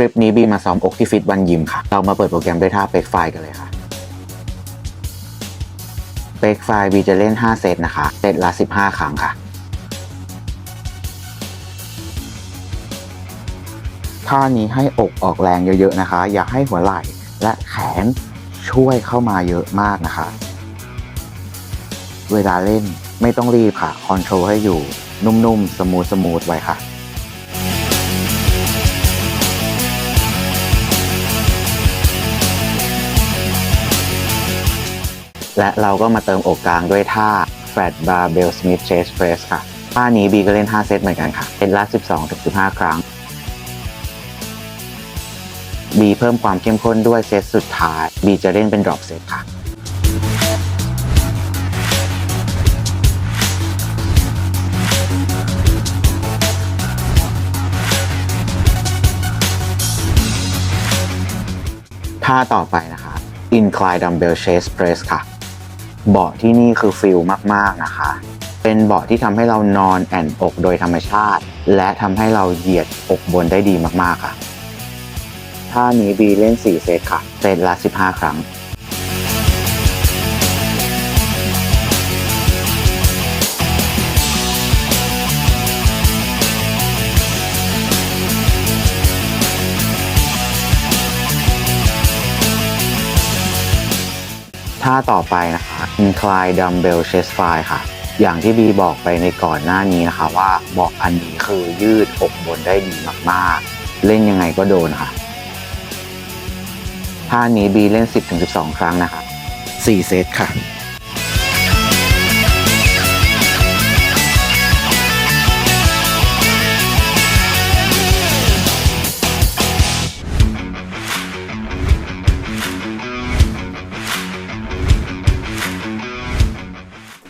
ลิปนี้บีมาซ้อมอกที่ฟิตวันยิมค่ะ เรามาเปิดโปรแกรมด้วยท่าเป็กไฟกันเลยค่ะ เป็กไฟบีจะเล่น 5 เซตนะคะ เซตละ 15 ครั้งค่ะ ท่านี้ให้อกออกแรงเยอะๆนะคะ อย่าให้หัวไหล่และแขนช่วยเข้ามาเยอะมากนะคะ เวลาเล่นไม่ต้องรีบค่ะ คอนโทรลให้อยู่นุ่มๆ สมูทสมูทไว้ค่ะ และเราก็มาเติมอกกลางด้วยท่า Fat Barbell Smith Chest Press ค่ะ ท่านี้บีก็เล่น 5 เซตเหมือนกันค่ะเซตละ12-15 ครั้ง บีเพิ่มความเข้มข้นด้วยเซตสุดท้าย บีจะเล่นเป็น drop set ค่ะท่าต่อไปนะคะ incline dumbbell chest press ค่ะ เบาะที่นี่คือฟิลมากๆนะคะ เป็นเบาะที่ทำให้เรานอนแอนอกโดยธรรมชาติ และทำให้เราเหยียดอกบนได้ดีมากๆค่ะท่านี้บีเล่น 4 เซตค่ะ เซตละ 15 ครั้งท่าต่อไปนะคะ incline dumbbell chest fly ค่ะ อย่างที่บีบอกไปในก่อนหน้านี้นะคะว่าเบาะอันนี้คือยืดอกบนได้ดีมากๆ เล่นยังไงก็โดนค่ะท่านี้บีเล่น 10-12 ครั้งนะคะ4เซตค่ะ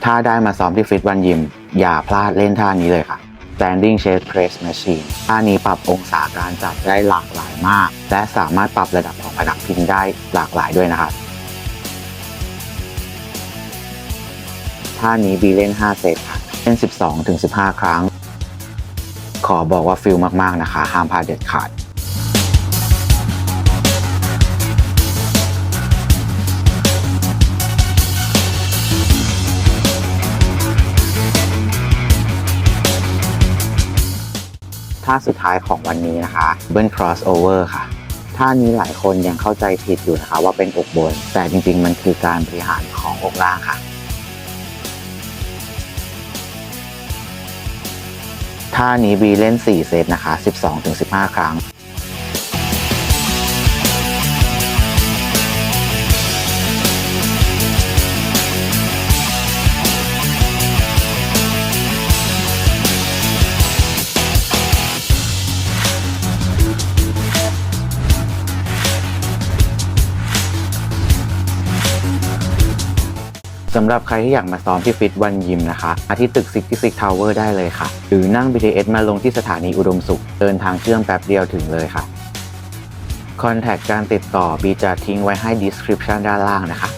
ถ้าได้มาซ้อมที่ฟิตวันยิม อย่าพลาดเล่นท่านี้เลยค่ะ standing chest press machine ท่านี้ปรับองศาการจับได้หลากหลายมาก และสามารถปรับระดับของพนักพิงได้หลากหลายด้วยนะคะท่านี้บีเล่น 5 เซตเล่น 12-15 ครั้ง ขอบอกว่าฟิลมาก ๆ นะคะ ห้ามพลาดเด็ดขาด ท่าสุดท้ายของวันนี้นะคะเบิล crossover ค่ะท่านี้หลายคนยังเข้าใจผิดอยู่นะคะว่าเป็นอกบน แต่จริงๆ มันคือการบริหารของอกล่างค่ะ ท่านี้บีเล่น 4 เซตนะคะ 12-15 ครั้ง สำหรับใครที่อยากมาซ้อมที่ฟิตวันยิมนะคะมาที่ตึกซิกซิกทาวเวอร์ได้เลยค่ะ หรือนั่ง BTS มาลงที่สถานีอุดมสุข เดินทางเชื่อมแป๊บเดียวถึงเลยค่ะคอนแทคการติดต่อบีจะทิ้งไว้ให้ดีสคริปชันด้านล่างนะคะ